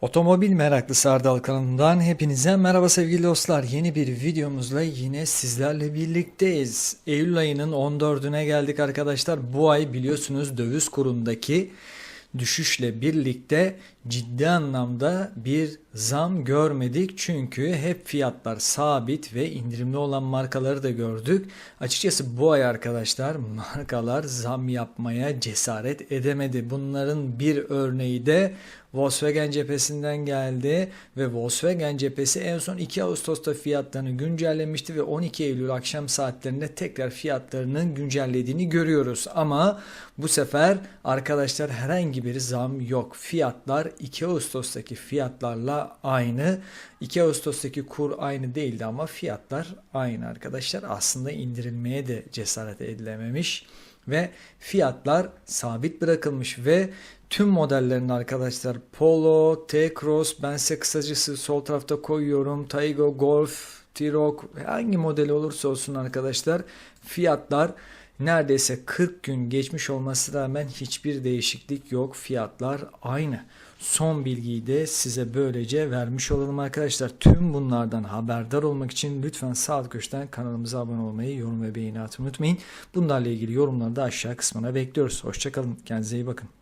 Otomobil meraklısı Ardal kanalından hepinize merhaba sevgili dostlar. Yeni bir videomuzla yine sizlerle birlikteyiz. Eylül ayının 14'üne geldik arkadaşlar. Bu ay biliyorsunuz döviz kurundaki düşüşle birlikte ciddi anlamda bir zam görmedik. Çünkü hep fiyatlar sabit ve indirimli olan markaları da gördük. Açıkçası bu ay arkadaşlar markalar zam yapmaya cesaret edemedi. Bunların bir örneği de Volkswagen cephesinden geldi ve Volkswagen cephesi en son 2 Ağustos'ta fiyatlarını güncellemişti ve 12 Eylül akşam saatlerinde tekrar fiyatlarının güncellediğini görüyoruz. Ama bu sefer arkadaşlar herhangi bir zam yok. Fiyatlar 2 Ağustos'taki fiyatlarla aynı. 2 Ağustos'taki kur aynı değildi ama fiyatlar aynı arkadaşlar. Aslında indirilmeye de cesaret edilememiş ve fiyatlar sabit bırakılmış ve tüm modellerin arkadaşlar Polo, T-Cross ben size kısacası sol tarafta koyuyorum. Taygo, Golf, T-Roc hangi modeli olursa olsun arkadaşlar fiyatlar neredeyse 40 gün geçmiş olmasına rağmen hiçbir değişiklik yok. Fiyatlar aynı. Son bilgiyi de size böylece vermiş olalım arkadaşlar. Tüm bunlardan haberdar olmak için lütfen sağ köşeden kanalımıza abone olmayı, yorum ve beğeni atmayı unutmayın. Bunlarla ilgili yorumları da aşağı kısmına bekliyoruz. Hoşçakalın. Kendinize iyi bakın.